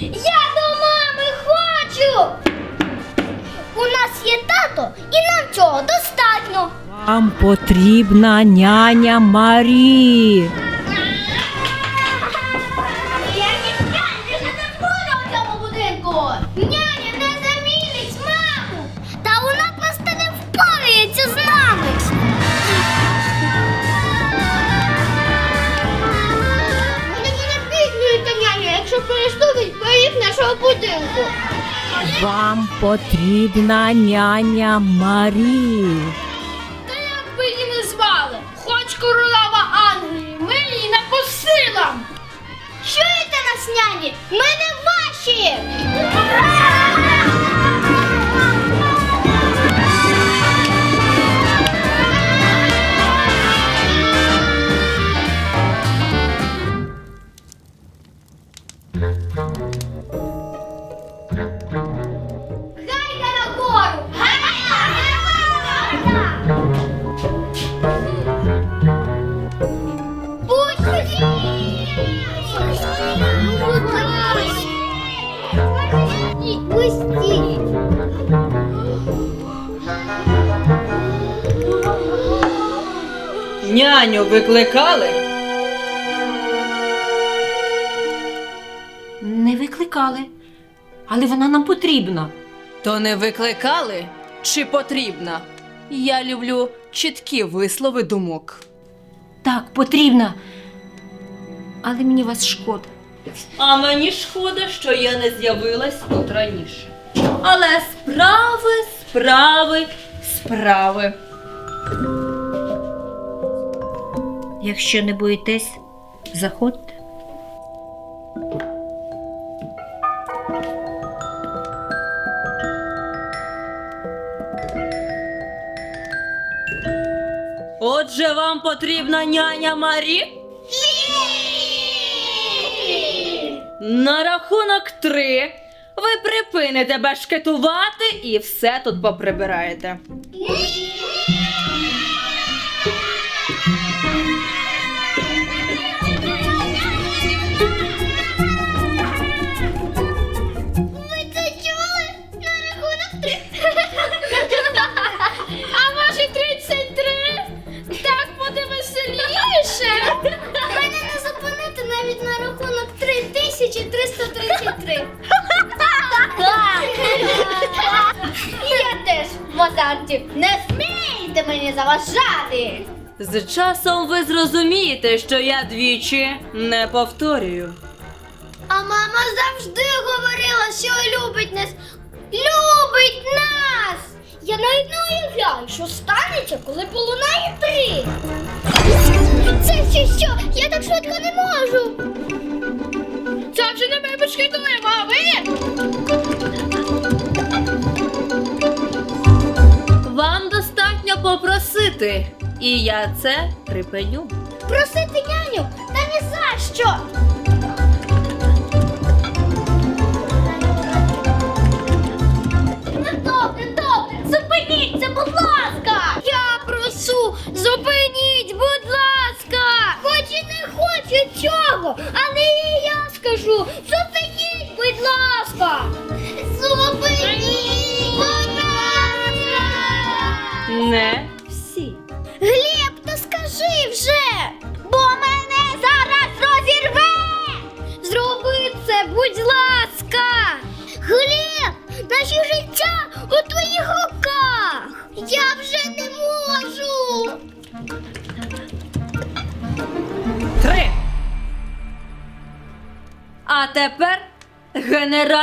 Я до мами хочу. У нас є тато, і нам цього достатньо. Вам потрібна няня Марі. Вам потрібна няня Марі. Та як би її не звали, хоч королева Англії, ми її не по силам. Чуєте нас, няні? Ми не ваші! Няню викликали? Не викликали, але вона нам потрібна. То не викликали чи потрібна? Я люблю чіткі вислови думок. Так, потрібна. Але мені вас шкода. А мені шкода, що я не з'явилась тут раніше. Але справи, справи, справи. Якщо не боїтесь, заходьте. Отже, вам потрібна няня Марі? На рахунок три ви припините бешкетувати і все тут поприбираєте. Ви 3333. Я теж в. Не смійте мені заважати. З часом ви зрозумієте, що я двічі не повторюю. А мама завжди говорила, що любить нас. Любить нас! Я навіть не уявляю, що станеться, коли полунає три. Це ще що? Я так швидко не можу. Це вже не ми бешкетуємо, а ви? Вам достатньо попросити, і я це припиню. Просити няню? Та ні за що.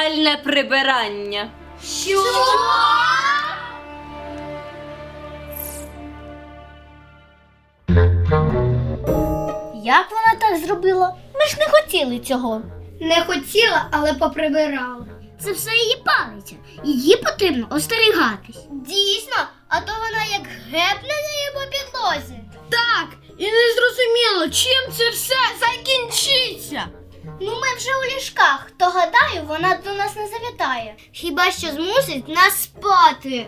Генеральне прибирання. Що? Як вона так зробила? Ми ж не хотіли цього. Не хотіла, але поприбирала. Це все її палиця. Її потрібно остерігатись. Дійсно, а то вона як гепне неї по підлозі. Так, і не зрозуміло, чим це все закінчиться. Ну, ми вже у ліжках, то гадаю, вона до нас не завітає. Хіба що змусить нас спати.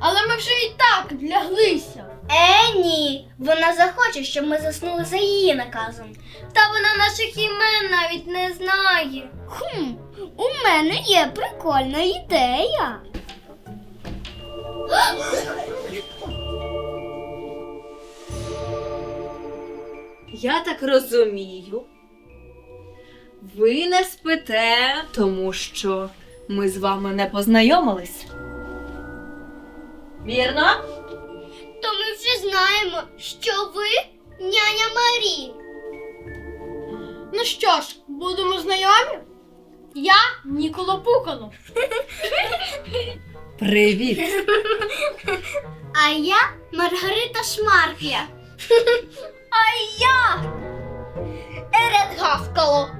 Але ми вже і так ляглися. Е, ні. Вона захоче, щоб ми заснули за її наказом. Та вона наших імен навіть не знає. Хм, у мене є прикольна ідея. Я так розумію. Ви не спите, тому що ми з вами не познайомились. Вірно? То ми вже знаємо, що ви няня Марі. Ну що ж, будемо знайомі? Я Ніколо Пукано. Привіт! А я Маргарита Шмаркля. А я Ерет Гавкало.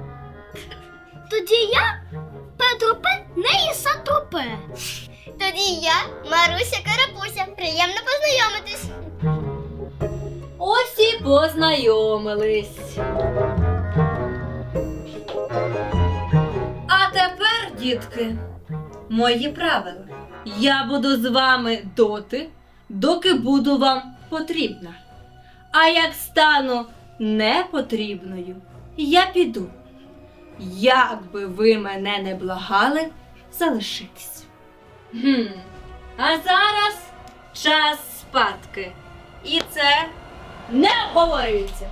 Тоді я Петро Пен Неїса Тропе. Тоді я Маруся Карапуся. Приємно познайомитись. Ось і познайомились. А тепер, дітки, мої правила. Я буду з вами доти, доки буду вам потрібна. А як стану непотрібною, я піду. Як би ви мене не благали, залишитись. Хм. А зараз час спадки. І це не обговорюється.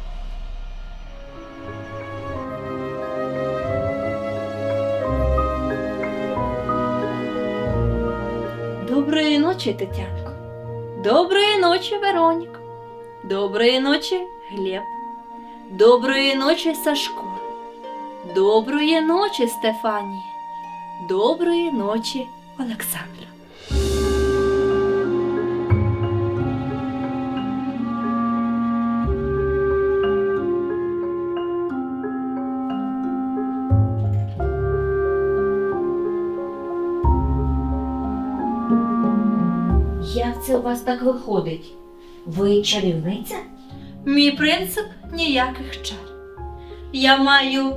Доброї ночі, Тетянко. Доброї ночі, Вероніка. Доброї ночі, Глеб. Доброї ночі, Сашко. Доброї ночі, Стефанія. Доброї ночі, Олександра. Як це у вас так виходить? Ви чарівниця? Мій принцип ніяких чар. Я маю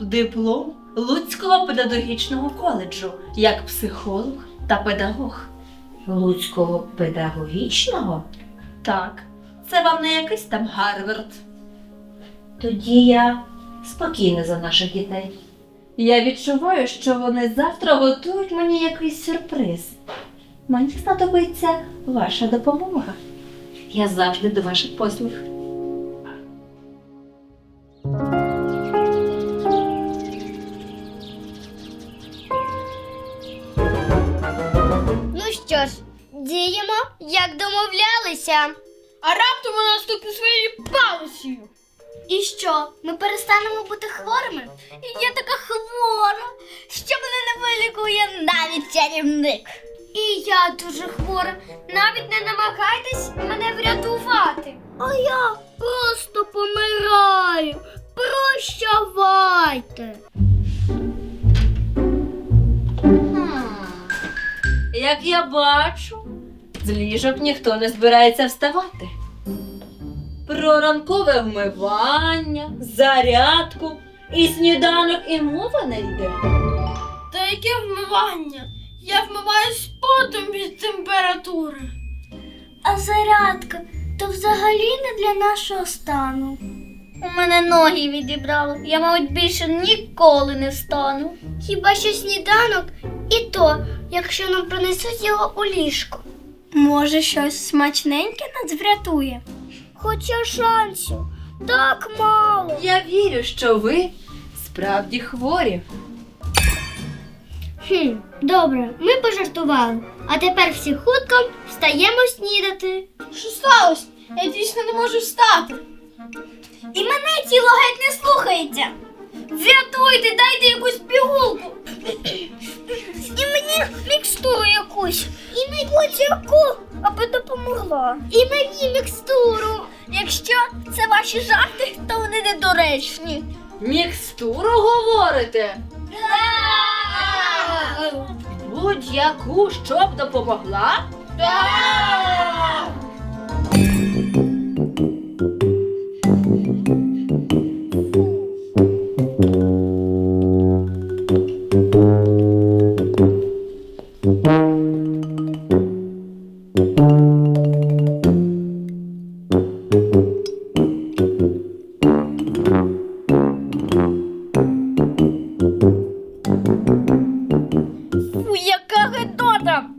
диплом Луцького педагогічного коледжу як психолог та педагог. Луцького педагогічного? Так, це вам не якийсь там Гарвард. Тоді я спокійна за наших дітей. Я відчуваю, що вони завтра готують мені якийсь сюрприз. Мені знадобиться ваша допомога. Я завжди до ваших послуг. Діємо, як домовлялися. А раптом вона наступить своєю палицею. І що, ми перестанемо бути хворими? Я така хвора, що мене не вилікує навіть чарівник. І я дуже хвора. Навіть не намагайтесь мене врятувати. А я просто помираю. Прощавайте. Як я бачу, з ліжок ніхто не збирається вставати. Про ранкове вмивання, зарядку і сніданок і мова не йде. Та яке вмивання? Я вмиваюсь потом від температури. А зарядка то взагалі не для нашого стану. У мене ноги відібрало. Я, мабуть, більше ніколи не встану. Хіба що сніданок, і то, якщо нам принесуть його у ліжко. Може, щось смачненьке нас врятує. Хоча шансів так мало. Я вірю, що ви справді хворі. Хм, добре, ми пожартували. А тепер всі хутко встаємо снідати. Що сталося? Я дійсно не можу встати. І мене тіло геть не слухається. Врятуйте, дайте якусь пігулку. І мені мікстуру якусь. І мені яку, аби допомогла. І мені мікстуру. Якщо це ваші жарти, то вони недоречні. Мікстуру говорите? Будь-яку, щоб допомогла?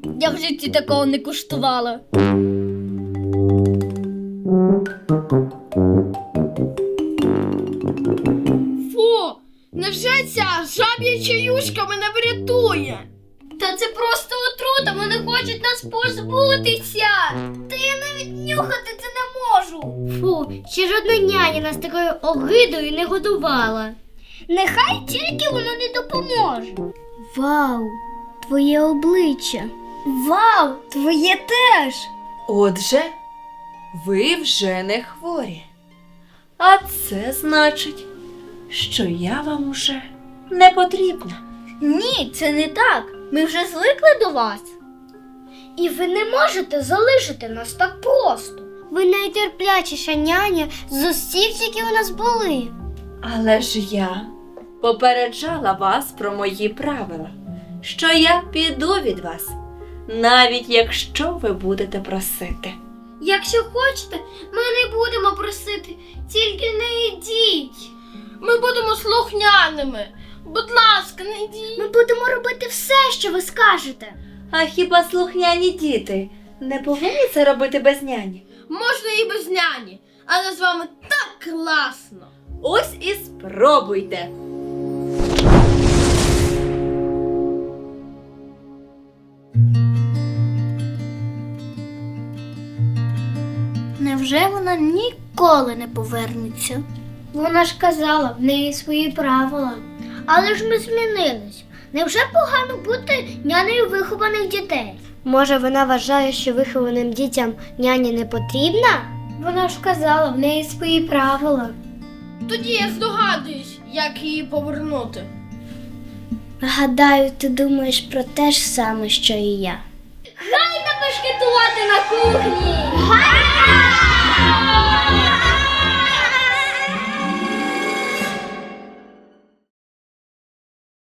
Я в житті такого не куштувала. Фу, невже ця жаб'яча юшка мене врятує? Та це просто отрута, вони хочуть нас позбутися. Та я навіть нюхати це не можу. Фу, ще жодна няня нас такою огидою не годувала. Нехай тільки воно не допоможе. Вау, твоє обличчя. Вау, твоє теж. Отже, ви вже не хворі. А це значить, що я вам уже не потрібна. Ні, це не так. Ми вже звикли до вас. І ви не можете залишити нас так просто. Ви найтерплячіша няня з усіх, які у нас були. Але ж я попереджала вас про мої правила, що я піду від вас, навіть якщо ви будете просити. Якщо хочете, ми не будемо просити, тільки не йдіть. Ми будемо слухняними. Будь ласка, не йдіть. Ми будемо робити все, що ви скажете. А хіба слухняні діти не повинні це робити без няні? Можна і без няні, але з вами так класно. Ось і спробуйте. Невже вона ніколи не повернеться? Вона ж казала, в неї свої правила. Але ж ми змінились. Невже погано бути нянею вихованих дітей? Може, вона вважає, що вихованим дітям няні не потрібна? Вона ж казала, в неї свої правила. Тоді я здогадуюсь, як її повернути. Гадаю, ти думаєш про те ж саме, що і я. Гайда бешкетувати на кухні! Гайда! Música